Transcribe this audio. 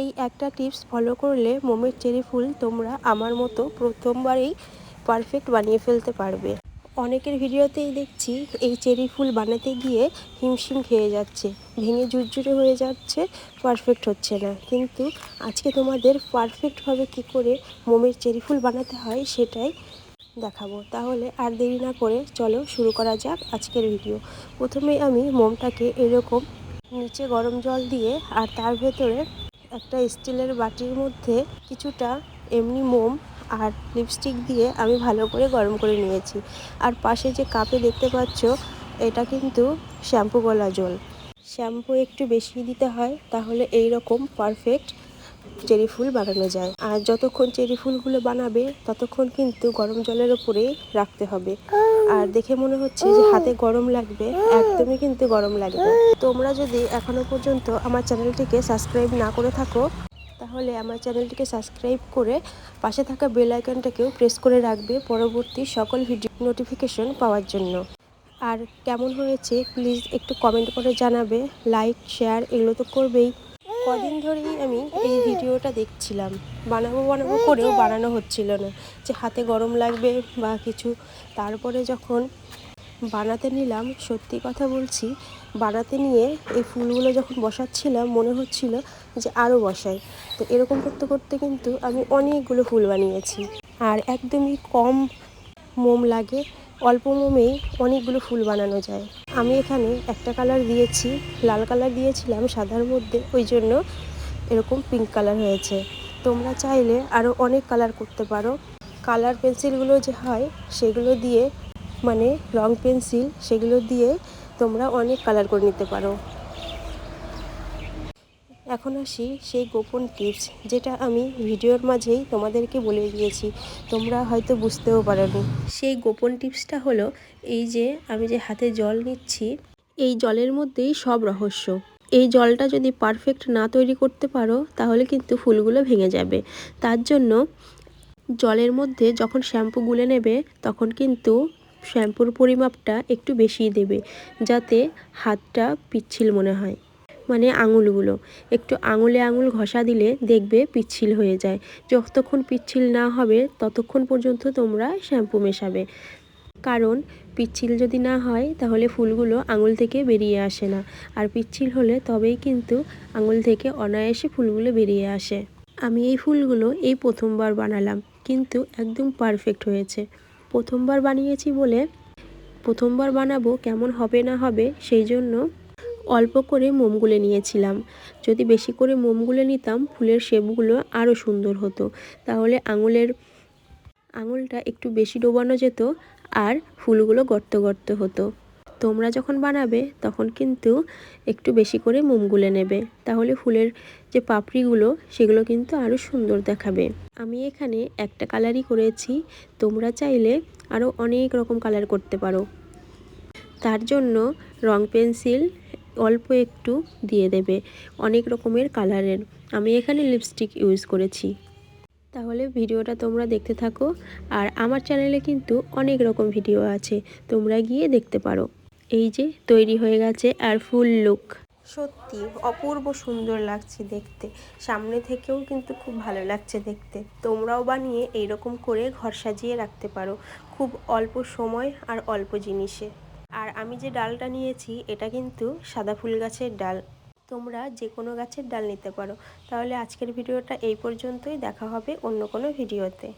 এই একটা tips follow করলে মোমের চেরি ফুল তোমরা আমার মতো প্রথমবারেই পারফেক্ট বানিয়ে ফেলতে পারবে। অনেকের ভিডিওতেই দেখছি এই চেরি ফুল বানাতে গিয়ে হিমশিম খেয়ে যাচ্ছে, ভেঙে ঝুরঝুরে হয়ে যাচ্ছে, পারফেক্ট হচ্ছে না। কিন্তু আজকে তোমাদের পারফেক্টভাবে কী করে মোমের চেরি ফুল বানাতে হয় সেটাই দেখাবো। তাহলে আর দেরি না করে চলো শুরু করা যাক আজকের ভিডিও। প্রথমে আমি মোমটাকে এরকম নিচে গরম জল দিয়ে আর তার ভেতরে একটা স্টিলের বাটির মধ্যে কিছুটা এমনি মোম আর লিপস্টিক দিয়ে আমি ভালো করে গরম করে নিয়েছি। আর পাশে যে কাপে দেখতে পাচ্ছ, এটা কিন্তু শ্যাম্পু গলা জল। শ্যাম্পু একটু বেশি দিতে হয়, তাহলে এই রকম পারফেক্ট চেরি ফুল বানানো যায়। আর যতক্ষণ চেরি ফুলগুলো বানাবে, ততক্ষণ কিন্তু গরম জলের ওপরেই রাখতে হবে। আর দেখে মনে হচ্ছে যে হাতে গরম লাগবে, একদমই কিন্তু গরম লাগবে। তোমরা যদি এখনও পর্যন্ত আমার চ্যানেলটিকে সাবস্ক্রাইব না করে থাকো, তাহলে আমার চ্যানেলটিকে সাবস্ক্রাইব করে পাশে থাকা বেল আইকনটাকেও প্রেস করে রাখবে পরবর্তী সকল ভিডিও নোটিফিকেশন পাওয়ার জন্য। আর কেমন হয়েছে, প্লিজ একটু কমেন্ট করে জানাবে, লাইক, শেয়ার এগুলো তো করবেই। কদিন ধরেই আমি এই ভিডিওটা দেখছিলাম। বানাবো বানাবো করেও বানানো হচ্ছিল না। যে হাতে গরম লাগবে বা কিছু। তারপরে যখন বানাতে নিলাম, সত্যি কথা বলছি, বানাতে নিয়ে এই ফুলগুলো যখন বসাচ্ছিলাম, মনে হচ্ছিল যে আরও বসাই। তো এরকম করতে করতে কিন্তু আমি অনেকগুলো ফুল বানিয়েছি। আর একদমই কম মোম লাগে অল্প মোমেই অনেকগুলো ফুল বানানো যায়। আমি এখানে একটা কালার দিয়েছি, লাল কালার দিয়েছিলাম সাদার মধ্যে, ওই জন্য এরকম পিঙ্ক কালার হয়েছে। তোমরা চাইলে আরও অনেক কালার করতে পারো। কালার পেন্সিলগুলো যে হয়, সেগুলো দিয়ে মানে রং পেন্সিল, সেগুলো দিয়ে তোমরা অনেক কালার করে নিতে পারো। এখন আসি সেই গোপন টিপস যেটা আমি ভিডিওর মাঝেই তোমাদেরকে বলে দিয়েছি। তোমরা হয়তো বুঝতেও পারোনি। সেই গোপন টিপসটা হলো এই যে আমি যে হাতে জল নিচ্ছি, এই জলের মধ্যেই সব রহস্য। এই জলটা যদি পারফেক্ট না তৈরি করতে পারো, তাহলে কিন্তু ফুলগুলো ভেঙে যাবে। তার জন্য জলের মধ্যে যখন শ্যাম্পু গুলে নেবে, তখন কিন্তু শ্যাম্পুর পরিমাপটা একটু বেশিই দেবে, যাতে হাতটা পিচ্ছিল মনে হয়। মানে আঙুলগুলো। একটু আঙুলে আঙুল ঘষা দিলে দেখবে পিচ্ছিল হয়ে যায়। যতক্ষণ পিচ্ছিল না হবে, ততক্ষণ পর্যন্ত তোমরা শ্যাম্পু মেশাবে। কারণ পিচ্ছিল যদি না হয়, তাহলে ফুলগুলো আঙুল থেকে বেরিয়ে আসে না। আর পিচ্ছিল হলে তবেই কিন্তু আঙুল থেকে অনায়াসে ফুলগুলো বেরিয়ে আসে। আমি এই ফুলগুলো এই প্রথমবার বানালাম, কিন্তু একদম পারফেক্ট হয়েছে। প্রথমবার বানিয়েছি বলে প্রথমবার বানাবো কেমন হবে না হবে, সেই জন্য অল্প করে মোম গুলে নিয়েছিলাম। যদি বেশি করে মোম গুলে নিতাম, ফুলের শেপগুলো আরও সুন্দর হতো। তাহলে আঙুলের, আঙুলটা একটু বেশি ডোবানো যেত আর ফুলগুলো গর্ত গর্ত হতো। তোমরা যখন বানাবে, তখন কিন্তু একটু বেশি করে মোম গুলে নেবে। তাহলে ফুলের যে পাপড়িগুলো, সেগুলো কিন্তু আরও সুন্দর দেখাবে। আমি এখানে একটা কালারই করেছি। তোমরা চাইলে আরও অনেক রকম কালার করতে পারো। তার জন্য রং পেন্সিল অল্প একটু দিয়ে দেবে অনেক রকমের কালারের। আমি এখানে লিপস্টিক ইউজ করেছি। তাহলে ভিডিওটা তোমরা দেখতে থাকো আর আমার চ্যানেলে কিন্তু অনেক রকম ভিডিও আছে, তোমরা গিয়ে দেখতে পারো। এই যে তৈরি হয়ে গেছে আর ফুল লুক সত্যি, অপূর্ব সুন্দর লাগছে দেখতে। সামনে থেকেও কিন্তু খুব ভালো লাগছে দেখতে। তোমরাও বানিয়ে এইরকম করে ঘর সাজিয়ে রাখতে পারো, খুব অল্প সময় আর অল্প জিনিসে। আর আমি যে ডালটা নিয়েছি, এটা কিন্তু সাদা ফুল গাছের ডাল। তোমরা যে কোনো গাছের ডাল নিতে পারো। তাহলে আজকের ভিডিওটা এই পর্যন্তই। দেখা হবে অন্য কোনো ভিডিওতে।